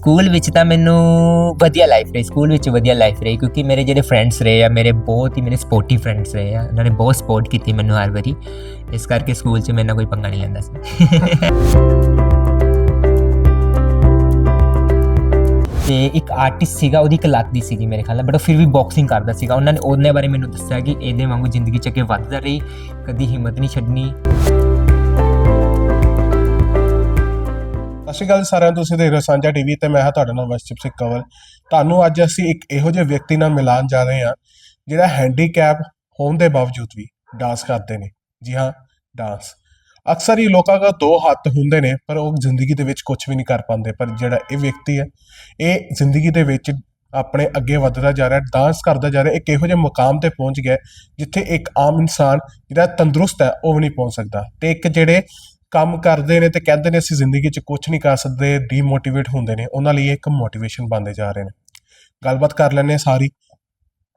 School ਵਿੱਚ ਤਾਂ ਮੈਨੂੰ ਵਧੀਆ ਲਾਈਫ ਰਹੀ ਸਕੂਲ ਵਿੱਚ ਵਧੀਆ ਲਾਈਫ ਰਹੀ ਕਿਉਂਕਿ ਮੇਰੇ ਜਿਹੜੇ ਫਰੈਂਡਸ ਰਹੇ ਆ ਮੇਰੇ ਬਹੁਤ ਹੀ ਮੇਰੇ ਸਪੋਰਟਿਵ ਫਰੈਂਡਸ ਰਹੇ ਆ ਉਹਨਾਂ ਨੇ ਬਹੁਤ ਸਪੋਰਟ ਕੀਤੀ ਮੈਨੂੰ ਹਰ ਵਾਰੀ ਇਸ ਕਰਕੇ ਸਕੂਲ 'ਚ ਮੇਰੇ ਨਾਲ ਕੋਈ ਪੰਗਾ ਨਹੀਂ ਲੈਂਦਾ ਸੀ। ਤੇ ਇੱਕ ਆਰਟਿਸਟ ਸੀਗਾ ਉਹਦੀ ਇੱਕ ਲੱਤ ਦੀ ਸੀਗੀ ਮੇਰੇ ਖਿਆਲ ਨਾਲ ਬਟ ਉਹ ਫਿਰ ਵੀ ਬਾਕਸਿੰਗ ਕਰਦਾ ਸੀਗਾ ਉਹਨਾਂ ਨੇ ਉਹਨੇ ਬਾਰੇ ਮੈਨੂੰ ਦੱਸਿਆ ਕਿ ਇਹਦੇ ਵਾਂਗੂ ਜ਼ਿੰਦਗੀ 'ਚ ਅੱਗੇ ਵੱਧਦਾ ਰਹੀ ਕਦੀ ਹਿੰਮਤ ਨਹੀਂ ਛੱਡਣੀ। ਸਤਿ ਸ਼੍ਰੀ ਅਕਾਲ ਸਾਰਿਆਂ ਨੂੰ, ਤੁਸੀਂ ਦੇਖ ਰਹੇ ਹੋ ਸਾਂਝਾ ਟੀਵੀ ਤੇ ਮੈਂ ਹਾਂ ਤੁਹਾਡੇ ਨਾਲ ਵਸਚਿਪ ਸਿੰਘ ਕੰਵਲ। ਤੁਹਾਨੂੰ ਅੱਜ ਅਸੀਂ ਇੱਕ ਇਹੋ ਜਿਹੇ ਵਿਅਕਤੀ ਨਾਲ ਮਿਲਾਨ ਜਾ ਰਹੇ ਹਾਂ, ਜਿਹੜਾ ਹੈਂਡੀਕੈਪ ਹੋਣ ਦੇ ਬਾਵਜੂਦ ਵੀ ਡਾਂਸ ਕਰਦੇ ਨੇ। ਜੀ ਹਾਂ ਡਾਂਸ ਅਕਸਰ ਹੀ ਲੋਕਾਂ ਦਾ ਦੋ ਹੱਥ ਹੁੰਦੇ ਨੇ, ਪਰ ਉਹ ਜ਼ਿੰਦਗੀ ਦੇ ਵਿੱਚ ਕੁਝ ਵੀ ਨਹੀਂ ਕਰ ਪਾਉਂਦੇ। ਪਰ ਜਿਹੜਾ ਇਹ ਵਿਅਕਤੀ ਹੈ, ਇਹ ਜ਼ਿੰਦਗੀ ਦੇ ਵਿੱਚ ਆਪਣੇ ਅੱਗੇ ਵੱਧਦਾ ਜਾ ਰਿਹਾ ਡਾਂਸ ਕਰਦਾ ਜਾ ਰਿਹਾ, ਇੱਕ ਇਹੋ ਜਿਹੇ ਮੁਕਾਮ ਤੇ ਪਹੁੰਚ ਗਿਆ, ਜਿੱਥੇ ਇੱਕ ਆਮ ਇਨਸਾਨ ਜਿਹੜਾ ਤੰਦਰੁਸਤ ਹੈ, ਉਹ ਵੀ ਨਹੀਂ ਪਹੁੰਚ ਸਕਦਾ। ਤੇ ਇੱਕ ਜਿਹੜੇ ਕੰਮ ਕਰਦੇ ਨੇ ਤੇ ਕਹਿੰਦੇ ਨੇ ਅਸੀਂ ਜ਼ਿੰਦਗੀ 'ਚ ਕੁਝ ਨਹੀਂ ਕਰ ਸਕਦੇ ਡੀਮੋਟੀਵੇਟ ਹੁੰਦੇ ਨੇ। ਉਹਨਾਂ ਲਈ ਇੱਕ ਮੋਟੀਵੇਸ਼ਨ ਬਣਦੇ ਜਾ ਰਹੇ ਨੇ। ਗੱਲਬਾਤ ਕਰ ਲੈਣੇ ਸਾਰੀ।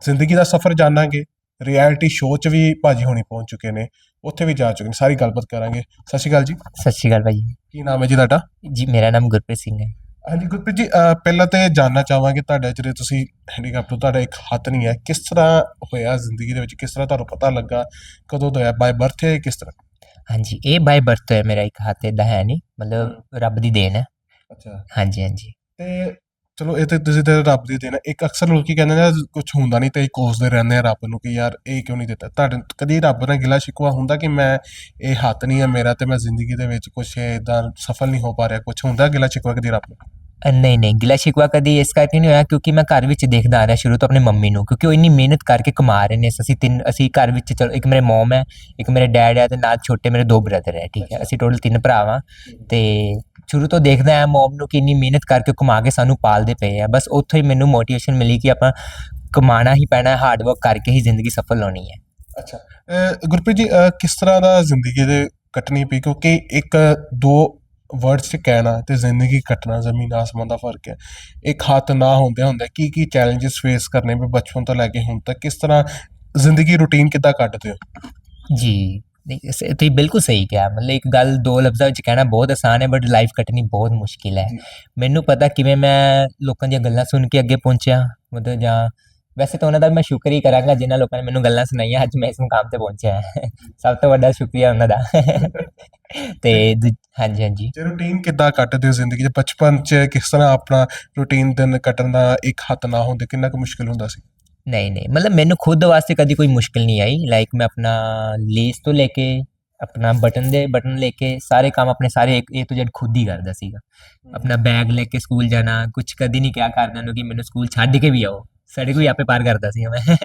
ਜ਼ਿੰਦਗੀ ਦਾ ਸਫ਼ਰ ਜਾਣਾਂਗੇ। ਰਿਐਲਿਟੀ ਸ਼ੋਅ 'ਚ ਵੀ ਭਾਜੀ ਹੋਣੀ ਪਹੁੰਚ ਚੁੱਕੇ ਨੇ। ਉੱਥੇ ਵੀ ਜਾ ਚੁੱਕੇ ਨੇ। ਸਾਰੀ ਗੱਲਬਾਤ ਕਰਾਂਗੇ। ਸਤਿ ਸ਼੍ਰੀ ਅਕਾਲ ਜੀ। ਸਤਿ ਸ਼੍ਰੀ ਅਕਾਲ ਭਾਈ ਕੀ ਨਾਮ ਹੈ ਜੀ ਤੁਹਾਡਾ? ਜੀ ਮੇਰਾ ਨਾਮ ਗੁਰਪ੍ਰੀਤ ਸਿੰਘ ਹੈ। ਹਾਂਜੀ ਗੁਰਪ੍ਰੀਤ ਜੀ ਪਹਿਲਾਂ ਤੇ ਜਾਨਣਾ ਚਾਹਾਂਗੇ ਤੁਹਾਡਾ ਜਿਹੜੇ ਤੁਸੀਂ ਹੈਂਡੀਕੈਪ ਤੋਂ ਤੁਹਾਡਾ ਇੱਕ ਹੱਥ ਨਹੀਂ ਹੈ। ਕਿਸ ਤਰ੍ਹਾਂ ਹੋਇਆ ਜ਼ਿੰਦਗੀ ਦੇ ਵਿੱਚ? ਕਿਸ ਤਰ੍ਹਾਂ ਤੁਹਾਨੂੰ ਪਤਾ ਲੱਗਾ? ਕਦੋਂ ਤੋਂ ਹੋਇਆ ਬਾਈ ਬਰਥ ਹੈ ਕਿਸ ਤਰ੍ਹਾਂ? ਹਾਂਜੀ ਇਹ ਬਾਈ ਬਰਥ ਹੈ ਮੇਰਾ ਇੱਕ ਹੱਥ ਏਦਾਂ ਹੈ ਨਹੀਂ ਮਤਲਬ ਰੱਬ ਦੀ ਦੇਣ ਹੈ। ਅੱਛਾ। ਹਾਂਜੀ ਹਾਂਜੀ। ਤੇ ਚਲੋ ਇਹ ਤੇ ਤੁਸੀਂ ਤੇ ਰੱਬ ਦੀ ਦੇਣਾ ਇੱਕ ਅਕਸਰ ਲੋਕੀ ਕਹਿੰਦੇ ਨੇ ਕੁਝ ਹੁੰਦਾ ਨਹੀਂ ਤੇ ਕੋਸਦੇ ਰਹਿੰਦੇ ਆ ਰੱਬ ਨੂੰ ਕਿ ਯਾਰ ਇਹ ਕਿਉਂ ਨਹੀਂ ਦਿੱਤਾ? ਤੁਹਾਡੇ ਕਦੀ ਰੱਬ ਨਾਲ ਗਿਲਾ ਸ਼ਿਕਵਾ ਹੁੰਦਾ ਕਿ ਮੈਂ ਇਹ ਹੱਥ ਨਹੀਂ ਹੈ ਮੇਰਾ ਤੇ ਮੈਂ ਜ਼ਿੰਦਗੀ ਦੇ ਵਿੱਚ ਕੁਝ ਇਦਾਂ ਸਫਲ ਨਹੀਂ ਹੋ ਪਾ ਰਿਹਾ? ਕੁਝ ਹੁੰਦਾ ਗਿਲਾ ਸ਼ਿਕਵਾ ਕਦੀ ਰੱਬ ਨੂੰ ਨਹੀਂ ਨਹੀਂ, ਗਿਲਾ ਸ਼ਿਕਵਾ ਕਦੀ ਇਸ ਕਰਕੇ ਨਹੀਂ ਹੋਇਆ ਕਿਉਂਕਿ ਮੈਂ ਘਰ ਵਿੱਚ ਦੇਖਦਾ ਆ ਰਿਹਾ ਸ਼ੁਰੂ ਤੋਂ ਆਪਣੇ ਮੰਮੀ ਨੂੰ ਕਿਉਂਕਿ ਉਹ ਇੰਨੀ ਮਿਹਨਤ ਕਰਕੇ ਕਮਾ ਰਹੇ ਨੇ। ਅਸੀਂ ਤਿੰਨ, ਅਸੀਂ ਘਰ ਵਿੱਚ ਚਲੋ, ਇੱਕ ਮੇਰੇ ਮਮ ਹੈ, ਇੱਕ ਮੇਰੇ ਡੈਡ ਹੈ ਤੇ ਨਾਲ ਛੋਟੇ ਮੇਰੇ ਦੋ ਬ੍ਰਦਰ ਹੈ, ਠੀਕ ਹੈ। ਅਸੀਂ ਟੋਟਲ ਤਿੰਨ ਭਰਾ ਵਾਂ ਤੇ ਸ਼ੁਰੂ ਤੋਂ ਦੇਖਦਾ ਆ ਮਮ ਨੂੰ ਕਿ ਇੰਨੀ ਮਿਹਨਤ ਕਰਕੇ ਕਮਾ ਕੇ ਸਾਨੂੰ ਪਾਲਦੇ ਪਏ ਆ। ਬਸ ਉੱਥੋਂ ਹੀ ਮੈਨੂੰ ਮੋਟੀਵੇਸ਼ਨ ਮਿਲੀ ਕਿ ਆਪਾਂ ਕਮਾਣਾ ਹੀ ਪੈਣਾ ਹਾਰਡ ਵਰਕ ਕਰਕੇ ਹੀ ਜ਼ਿੰਦਗੀ ਸਫਲ ਹੋਣੀ ਹੈ। ਅੱਛਾ ਗੁਰਪ੍ਰੀਤ ਜੀ ਕਿਸ ਤਰ੍ਹਾਂ ਦਾ ਜ਼ਿੰਦਗੀ ਦੇ ਕੱਟਣੀ ਪਈ? ਕਿਉਂਕਿ ਇੱਕ, ਦੋ ਵਰਡਸ ਚ ਕਹਿਣਾ ਤੇ ਜ਼ਿੰਦਗੀ ਕੱਟਣਾ ਜ਼ਮੀਨ ਆਸਮਾਨ ਦਾ ਫ਼ਰਕ ਹੈ। ਇੱਕ ਹੱਥ ਨਾ ਹੁੰਦੇ ਹੁੰਦੇ ਕੀ ਕੀ ਚੈਲੰਜਸ ਫੇਸ ਕਰਨੇ ਪਏ ਬਚਪਨ ਤੋਂ ਲੈ ਕੇ ਹੁਣ ਤੱਕ ਕਿਸ ਤਰ੍ਹਾਂ ਜ਼ਿੰਦਗੀ ਰੂਟੀਨ ਕਿੱਦਾਂ ਕੱਟਦੇ ਹੋ? ਜੀ ਨਹੀਂ ਤੁਸੀਂ ਬਿਲਕੁਲ ਸਹੀ ਕਿਹਾ। ਮਤਲਬ ਇੱਕ ਗੱਲ ਦੋ ਲਫ਼ਜ਼ਾਂ ਵਿੱਚ ਕਹਿਣਾ ਬਹੁਤ ਆਸਾਨ ਹੈ ਬਟ ਲਾਈਫ ਕੱਟਣੀ ਬਹੁਤ ਮੁਸ਼ਕਿਲ ਹੈ। ਮੈਨੂੰ ਪਤਾ ਕਿਵੇਂ ਮੈਂ ਲੋਕਾਂ ਦੀਆਂ ਗੱਲਾਂ ਸੁਣ ਕੇ ਅੱਗੇ ਪਹੁੰਚਿਆ ਮਤਲਬ ਜਾਂ ਵੈਸੇ ਤਾਂ ਉਹਨਾਂ ਦਾ ਮੈਂ ਸ਼ੁਕਰ ਹੀ ਕਰਾਂਗਾ ਜਿਨ੍ਹਾਂ ਲੋਕਾਂ ਨੇ ਮੈਨੂੰ ਗੱਲਾਂ ਸੁਣਾਈਆਂ ਅੱਜ ਮੈਂ ਇਸ ਮੁਕਾਮ ਤੇ ਪਹੁੰਚਿਆ। ਸਭ ਤੋਂ ਵੱਡਾ ਸ਼ੁਕਰੀਆ ਉਹਨਾਂ ਦਾ। ਤੇ ਹਾਂਜੀ ਹਾਂਜੀ। ਜੇ ਰੂਟੀਨ ਕਿੱਦਾਂ ਕੱਟਦੇ ਹੋ ਜ਼ਿੰਦਗੀ 'ਚ? ਬਚਪਨ 'ਚ ਕਿਸ ਤਰ੍ਹਾਂ ਆਪਣਾ ਰੂਟੀਨ ਦਿਨ ਕੱਟਣ ਦਾ ਇੱਕ ਹੱਥ ਨਾ ਹੁੰਦੇ? ਕਿੰਨਾ ਕੁ ਮੁਸ਼ਕਿਲ ਹੁੰਦਾ ਸੀ? ਨਹੀਂ ਨਹੀਂ। ਮਤਲਬ ਮੈਨੂੰ ਖੁਦ ਵਾਸਤੇ ਕਦੀ ਕੋਈ ਮੁਸ਼ਕਿਲ ਨਹੀਂ ਆਈ। ਲਾਈਕ ਮੈਂ ਆਪਣਾ ਲੇਸ ਤੋਂ ਲੈ ਕੇ ਆਪਣਾ ਬਟਨ ਦੇ ਬਟਨ ਲੈ ਕੇ ਸਾਰੇ ਕੰਮ ਆਪਣੇ ਸਾਰੇ ਇਹ ਤੋਂ ਜਦ ਖੁਦ ਹੀ ਕਰਦਾ ਸੀਗਾ। ਆਪਣਾ ਬੈਗ ਲੈ ਕੇ ਸਕੂਲ ਜਾਣਾ ਕੁਝ ਕਦੀ ਨਹੀਂ ਕਿਹਾ ਕਰਦਿਆਂ ਨੂੰ ਕਿ ਮੈਨੂੰ ਸਕੂਲ ਛੱਡ ਕੇ ਵੀ ਆਓ। ਸੜਕ ਵੀ ਆਪੇ ਪਾਰ ਕਰਦਾ ਸੀ ਮੈਂ